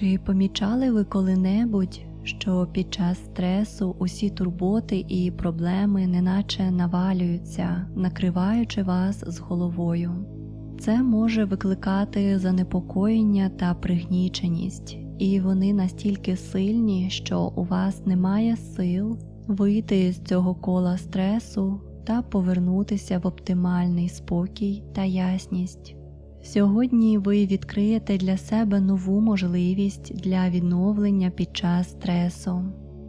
Чи помічали ви коли-небудь, що під час стресу усі турботи і проблеми неначе навалюються, накриваючи вас з головою? Це може викликати занепокоєння та пригніченість, і вони настільки сильні, що у вас немає сил вийти з цього кола стресу та повернутися в оптимальний спокій та ясність. Сьогодні ви відкриєте для себе нову можливість для відновлення під час стресу.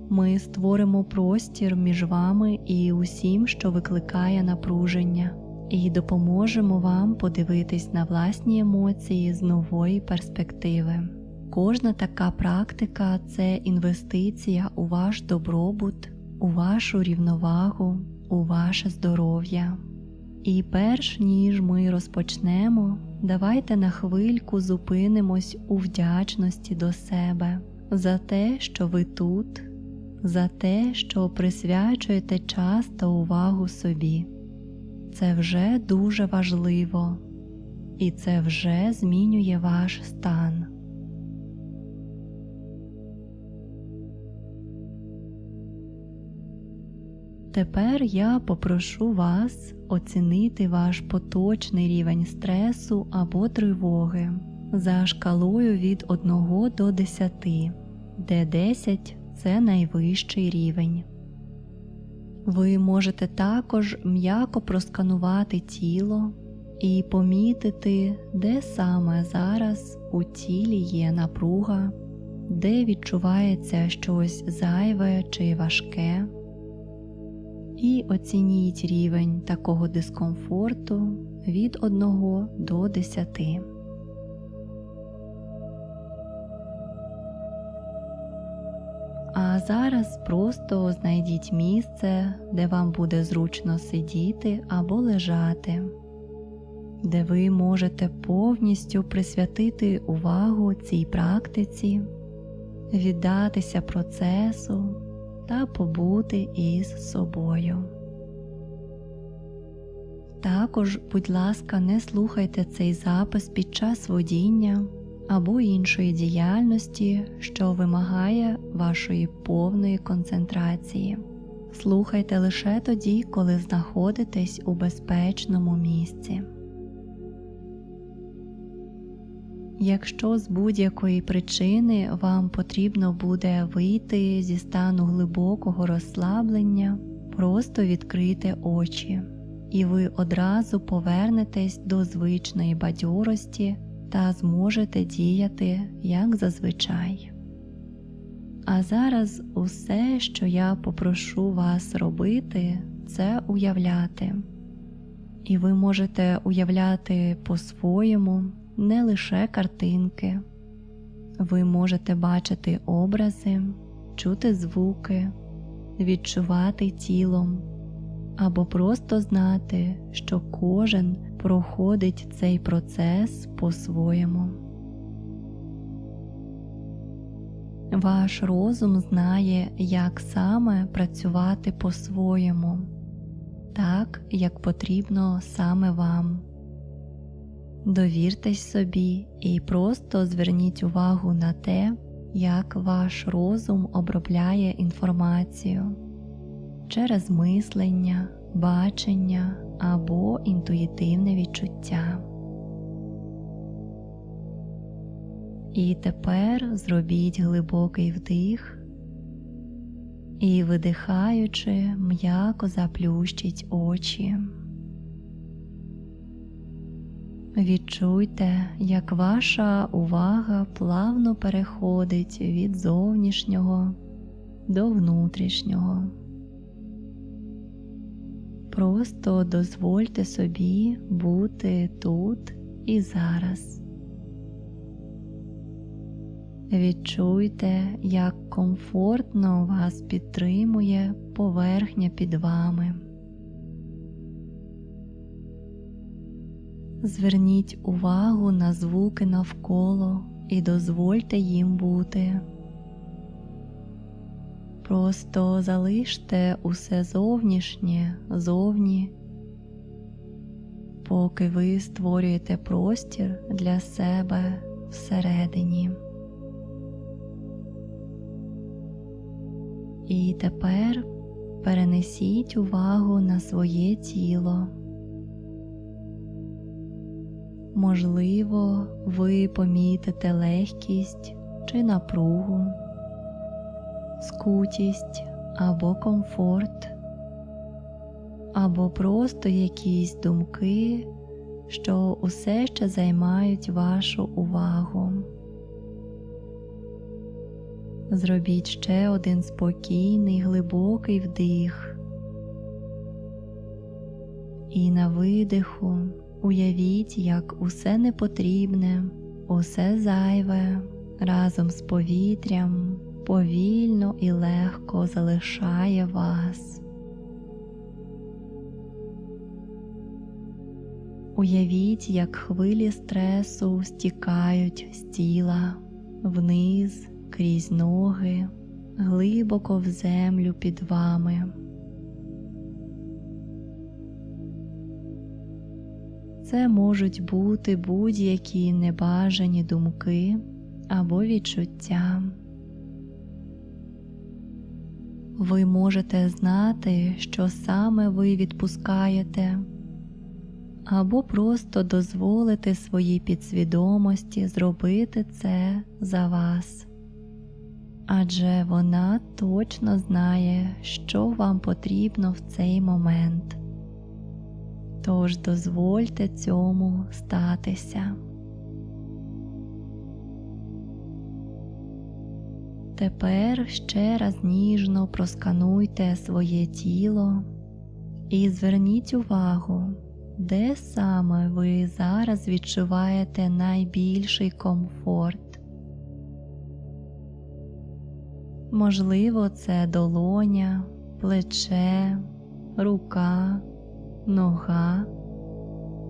Ми створимо простір між вами і усім, що викликає напруження, і допоможемо вам подивитись на власні емоції з нової перспективи. Кожна така практика це інвестиція у ваш добробут, у вашу рівновагу, у ваше здоров'я. І перш ніж ми розпочнемо, давайте на хвильку зупинимось у вдячності до себе за те, що ви тут, за те, що присвячуєте час та увагу собі. Це вже дуже важливо, і це вже змінює ваш стан. Тепер я попрошу вас оцінити ваш поточний рівень стресу або тривоги за шкалою від 1 до 10, де 10 це найвищий рівень. Ви можете також м'яко просканувати тіло і помітити, де саме зараз у тілі є напруга, де відчувається щось зайве чи важке і оцініть рівень такого дискомфорту від 1 до 10. А зараз просто знайдіть місце, де вам буде зручно сидіти або лежати, де ви можете повністю присвятити увагу цій практиці, віддатися процесу та побути із собою. Також, будь ласка, не слухайте цей запис під час водіння або іншої діяльності, що вимагає вашої повної концентрації. Слухайте лише тоді, коли знаходитесь у безпечному місці. Якщо з будь-якої причини вам потрібно буде вийти зі стану глибокого розслаблення, просто відкрийте очі, і ви одразу повернетесь до звичної бадьорості та зможете діяти як зазвичай. А зараз усе, що я попрошу вас робити, це уявляти. І ви можете уявляти по-своєму не лише картинки. Ви можете бачити образи, чути звуки, відчувати тілом або просто знати, що кожен проходить цей процес по-своєму. Ваш розум знає, як саме працювати по-своєму, так як потрібно саме вам. Довіртесь собі і просто зверніть увагу на те, як ваш розум обробляє інформацію через мислення, бачення або інтуїтивне відчуття. І тепер зробіть глибокий вдих і, видихаючи, м'яко заплющіть очі. Відчуйте, як ваша увага плавно переходить від зовнішнього до внутрішнього. Просто дозвольте собі бути тут і зараз. Відчуйте, як комфортно вас підтримує поверхня під вами. Зверніть увагу на звуки навколо і дозвольте їм бути. Просто залиште усе зовнішнє зовні, поки ви створюєте простір для себе всередині. І тепер перенесіть увагу на своє тіло. Можливо, ви помітите легкість чи напругу, скутість або комфорт, або просто якісь думки, що усе ще займають вашу увагу. Зробіть ще один спокійний глибокий вдих. І на видиху уявіть, як усе непотрібне, усе зайве разом з повітрям повільно і легко залишає вас. Уявіть, як хвилі стресу стікають з тіла вниз крізь ноги, глибоко в землю під вами. Це можуть бути будь-які небажані думки або відчуття. Ви можете знати, що саме ви відпускаєте, або просто дозволити своїй підсвідомості зробити це за вас адже вона точно знає, що вам потрібно в цей момент. Тож дозвольте цьому статися. Тепер ще раз ніжно проскануйте своє тіло і зверніть увагу, де саме ви зараз відчуваєте найбільший комфорт. Можливо, це долоня, плече, рука, нога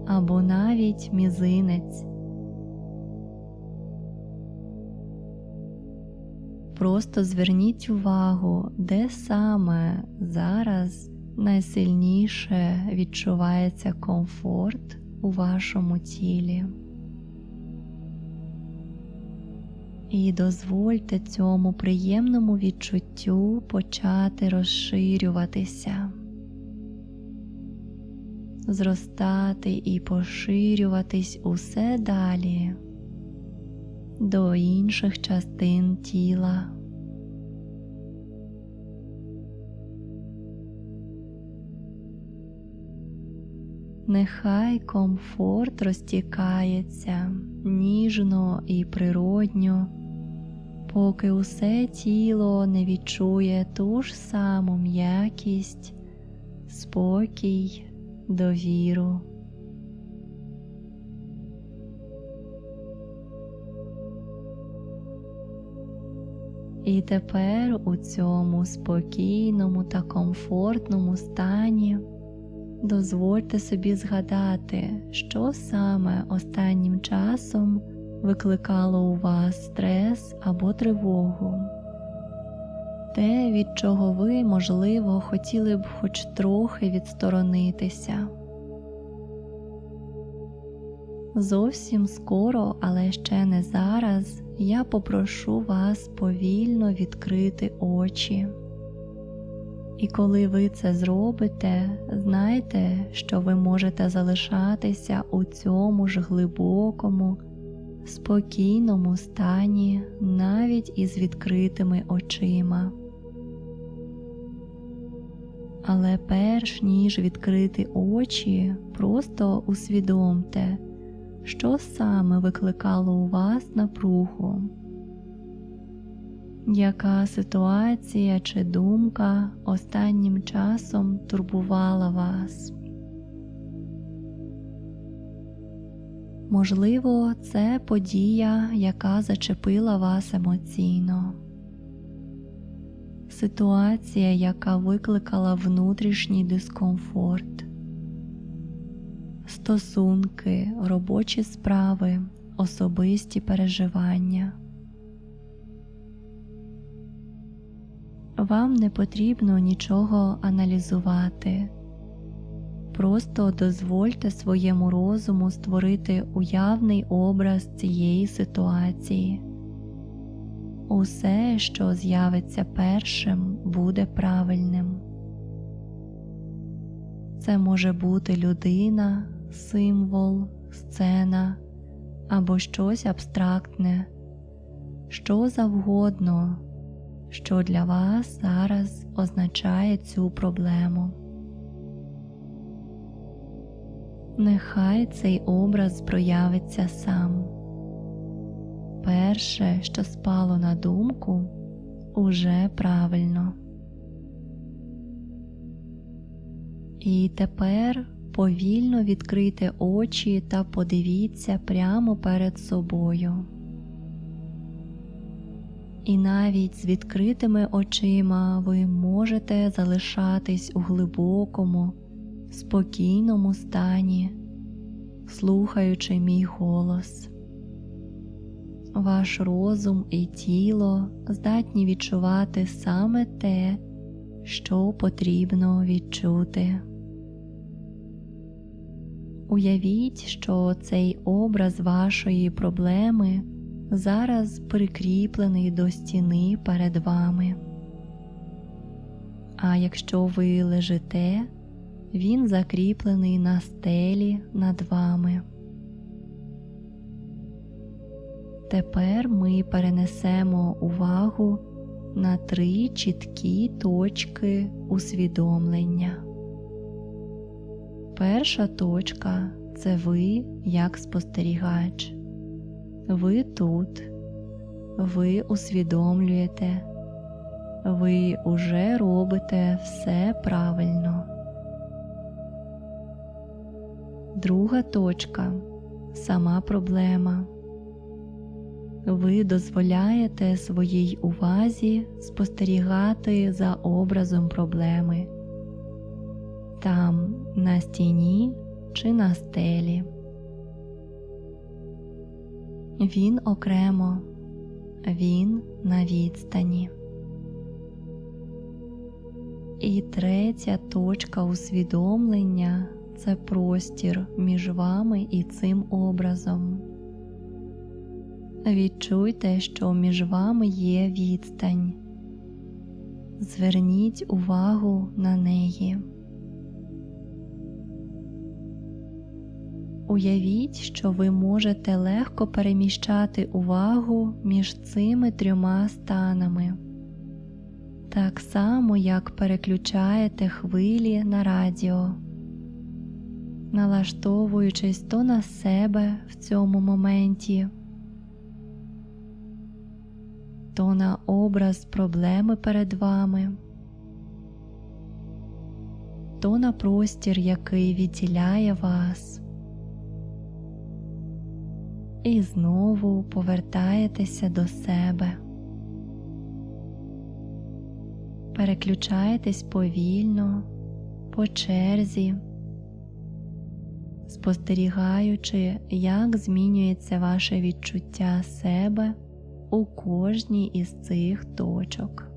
або навіть мізинець. Просто зверніть увагу, де саме зараз найсильніше відчувається комфорт у вашому тілі. і дозвольте цьому приємному відчуттю почати розширюватися, зростати і поширюватись усе далі до інших частин тіла. Нехай комфорт розтікається ніжно і природньо поки усе тіло не відчує ту ж саму м'якість, спокій, довіру. І тепер у цьому спокійному та комфортному стані дозвольте собі згадати, що саме останнім часом викликало у вас стрес або тривогу, те, від чого ви, можливо, хотіли б хоч трохи відсторонитися. Зовсім скоро, але ще не зараз, я попрошу вас повільно відкрити очі. І коли ви це зробите, знайте, що ви можете залишатися у цьому ж глибокому спокійному стані навіть із відкритими очима. Але перш ніж відкрити очі, просто усвідомте, що саме викликало у вас напругу, яка ситуація чи думка останнім часом турбувала вас. Можливо, це подія, яка зачепила вас емоційно, ситуація, яка викликала внутрішній дискомфорт, стосунки, робочі справи, особисті переживання. Вам не потрібно нічого аналізувати. Просто дозвольте своєму розуму створити уявний образ цієї ситуації. Усе, що з'явиться першим, буде правильним. Це може бути людина, символ, сцена або щось абстрактне, що завгодно, що для вас зараз означає цю проблему. Нехай цей образ проявиться сам. Перше, що спало на думку, уже правильно. І тепер повільно відкрийте очі та подивіться прямо перед собою. І навіть з відкритими очима ви можете залишатись у глибокому, спокійному стані, слухаючи мій голос. Ваш розум і тіло здатні відчувати саме те, що потрібно відчути. Уявіть, що цей образ вашої проблеми зараз прикріплений до стіни перед вами. А якщо ви лежите, він закріплений на стелі над вами. Тепер ми перенесемо увагу на три чіткі точки усвідомлення. Перша точка це ви як спостерігач. Ви тут, ви усвідомлюєте, ви уже робите все правильно. Друга точка сама проблема. Ви дозволяєте своїй увазі спостерігати за образом проблеми там на стіні чи на стелі. Він окремо, він на відстані. І третя точка усвідомлення це простір між вами і цим образом. Відчуйте, що між вами є відстань. Зверніть увагу на неї. Уявіть, що ви можете легко переміщати увагу між цими трьома станами, так само як переключаєте хвилі на радіо, налаштовуючись то на себе в цьому моменті, то на образ проблеми перед вами. То на простір, який відділяє вас і знову повертаєтеся до себе. Переключаєтесь повільно, по черзі, спостерігаючи, як змінюється ваше відчуття себе у кожній із цих точок.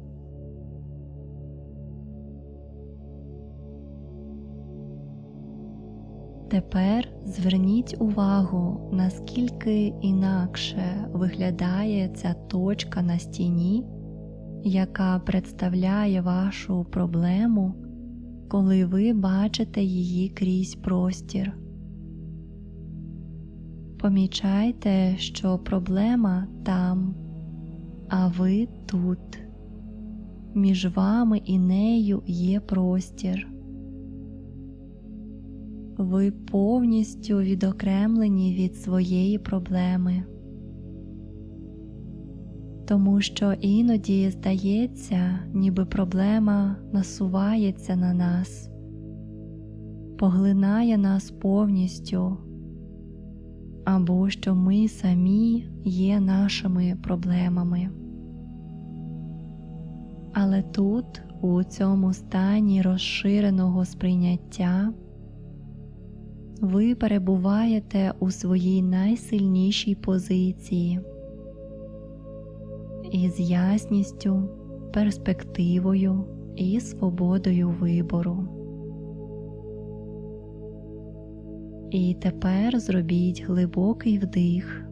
Тепер зверніть увагу, наскільки інакше виглядає ця точка на стіні, яка представляє вашу проблему, коли ви бачите її крізь простір. Помічайте, що проблема там, а ви тут. Між вами і нею є простір ви повністю відокремлені від своєї проблеми, тому що іноді здається, ніби проблема насувається на нас, поглинає нас повністю, або що ми самі є нашими проблемами. Але тут, у цьому стані розширеного сприйняття, ви перебуваєте у своїй найсильнішій позиції із ясністю, перспективою і свободою вибору. І тепер зробіть глибокий вдих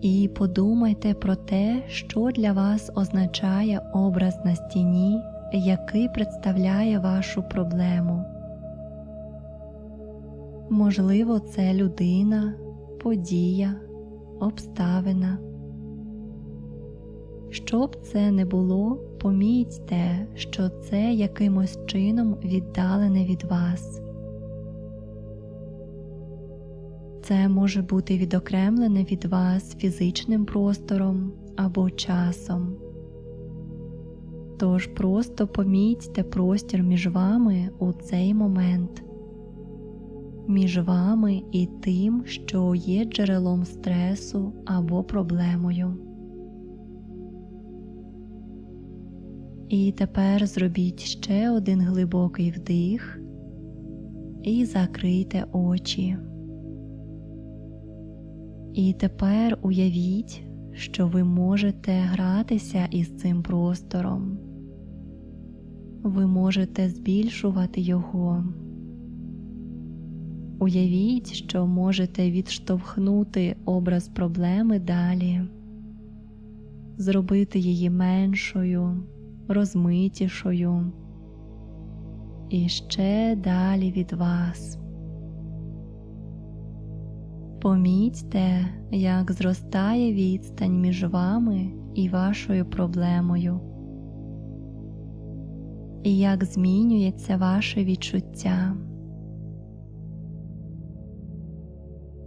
І подумайте про те, що для вас означає образ на стіні, який представляє вашу проблему. Можливо, це людина, подія, обставина. Що б це не було, помітьте, що це якимось чином віддалене від вас. Це може бути відокремлене від вас фізичним простором або часом. Тож просто помітьте простір між вами у цей момент, між вами і тим, що є джерелом стресу або проблемою. І тепер зробіть ще один глибокий вдих і закрийте очі. І тепер уявіть, що ви можете гратися із цим простором. Ви можете збільшувати його. Уявіть, що можете відштовхнути образ проблеми далі, зробити її меншою, розмитішою і ще далі від вас. Помітьте, як зростає відстань між вами і вашою проблемою, і як змінюється ваше відчуття.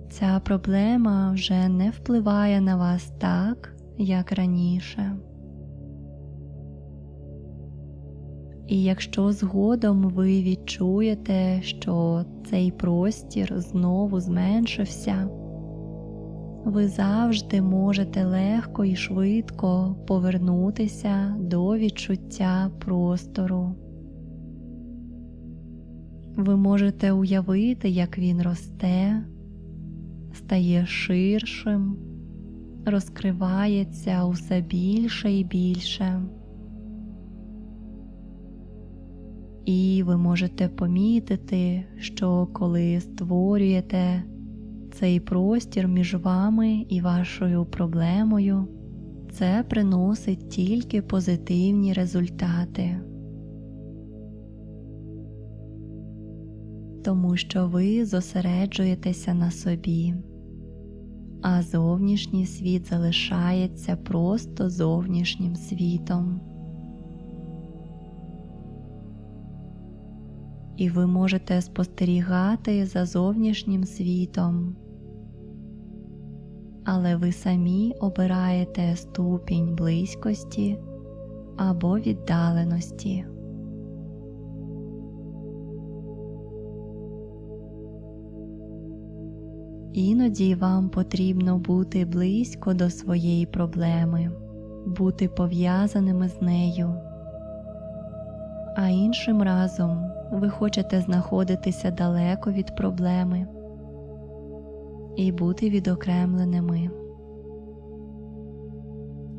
Ця проблема вже не впливає на вас так, як раніше. І якщо згодом ви відчуєте, що цей простір знову зменшився, ви завжди можете легко і швидко повернутися до відчуття простору. Ви можете уявити, як він росте, стає ширшим, розкривається усе більше і більше. І ви можете помітити, що коли створюєте цей простір між вами і вашою проблемою, це приносить тільки позитивні результати. Тому що ви зосереджуєтеся на собі, а зовнішній світ залишається просто зовнішнім світом. І ви можете спостерігати за зовнішнім світом, але ви самі обираєте ступінь близькості або віддаленості. Іноді вам потрібно бути близько до своєї проблеми, бути пов'язаними з нею, а іншим разом ви хочете знаходитися далеко від проблеми і бути відокремленими.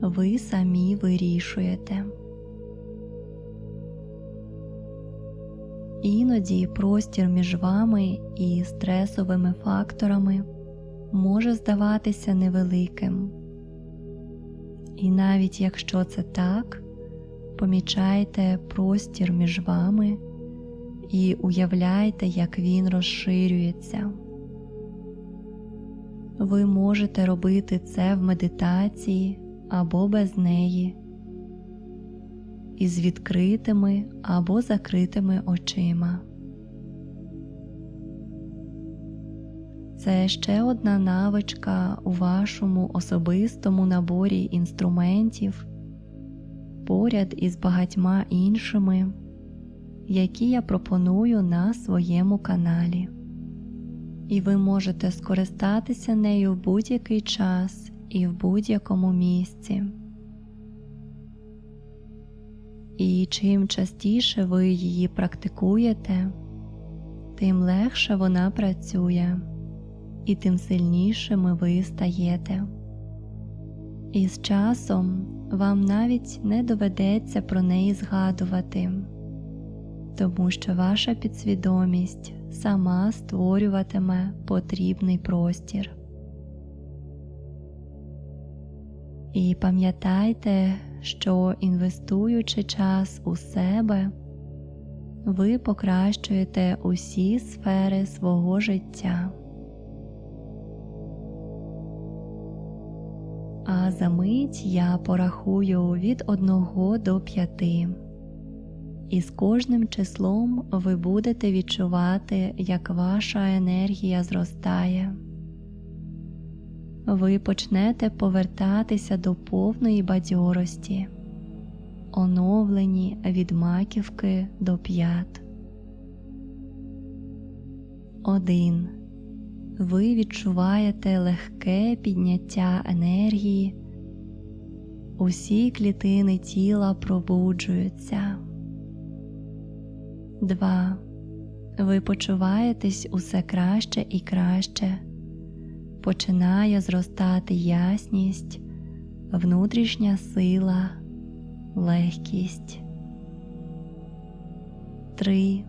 Ви самі вирішуєте. Іноді простір між вами і стресовими факторами може здаватися невеликим. І навіть якщо це так, помічайте простір між вами і уявляйте, як він розширюється. Ви можете робити це в медитації або без неї, із відкритими або закритими очима. Це ще одна навичка у вашому особистому наборі інструментів поряд із багатьма іншими які я пропоную на своєму каналі. І ви можете скористатися нею в будь-який час і в будь-якому місці. І чим частіше ви її практикуєте, тим легше вона працює, і тим сильнішими ви стаєте. І з часом вам навіть не доведеться про неї згадувати тому що ваша підсвідомість сама створюватиме потрібний простір. І пам'ятайте, що інвестуючи час у себе, ви покращуєте усі сфери свого життя. А за мить я порахую від 1 до 5. І з кожним числом ви будете відчувати, як ваша енергія зростає. Ви почнете повертатися до повної бадьорості, оновлені від маківки до п'ят. Один. Ви відчуваєте легке підняття енергії, усі клітини тіла пробуджуються. 2. Ви почуваєтесь усе краще і краще. Починає зростати ясність, внутрішня сила, легкість. 3.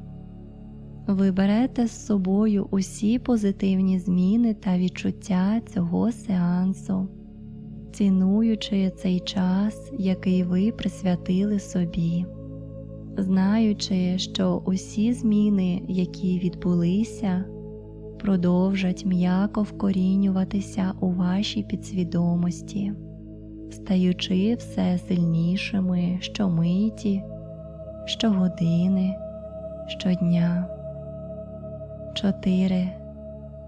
Ви берете з собою усі позитивні зміни та відчуття цього сеансу, цінуючи цей час, який ви присвятили собі знаючи, що усі зміни, які відбулися, продовжать м'яко вкорінюватися у вашій підсвідомості, стаючи все сильнішими щомиті, щогодини, щодня. 4.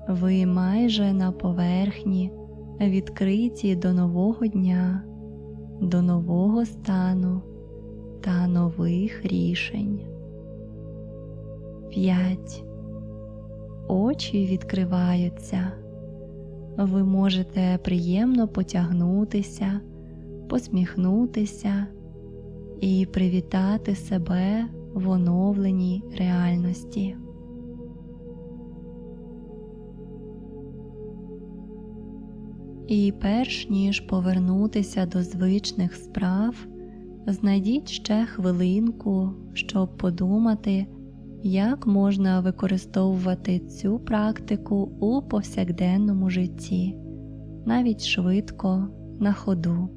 Ви майже на поверхні, відкриті до нового дня, до нового стану та нових рішень. 5. Очі відкриваються. Ви можете приємно потягнутися, посміхнутися і привітати себе в оновленій реальності. І перш ніж повернутися до звичних справ, Знайдіть ще хвилинку, щоб подумати, як можна використовувати цю практику у повсякденному житті, навіть швидко на ходу.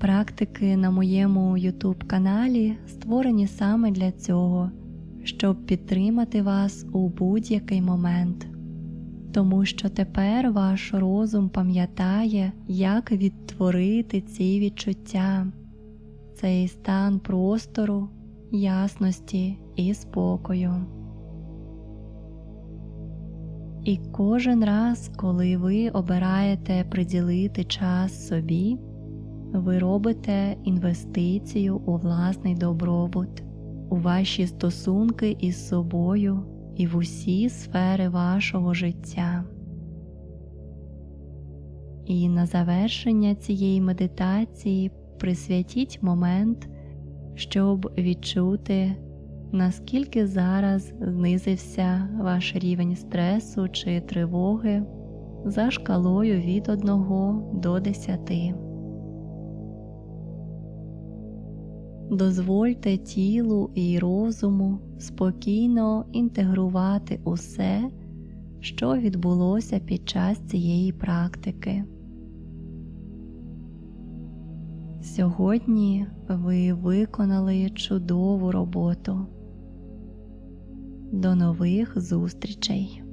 Практики на моєму YouTube каналі створені саме для цього, щоб підтримати вас у будь-який момент тому що тепер ваш розум пам'ятає, як відтворити ці відчуття, цей стан простору, ясності і спокою. І кожен раз, коли ви обираєте приділити час собі, ви робите інвестицію у власний добробут, у ваші стосунки із собою і в усі сфери вашого життя. І на завершення цієї медитації присвятіть момент, щоб відчути, наскільки зараз знизився ваш рівень стресу чи тривоги за шкалою від 1 до 10. Дозвольте тілу і розуму спокійно інтегрувати усе, що відбулося під час цієї практики. Сьогодні ви виконали чудову роботу. До нових зустрічей!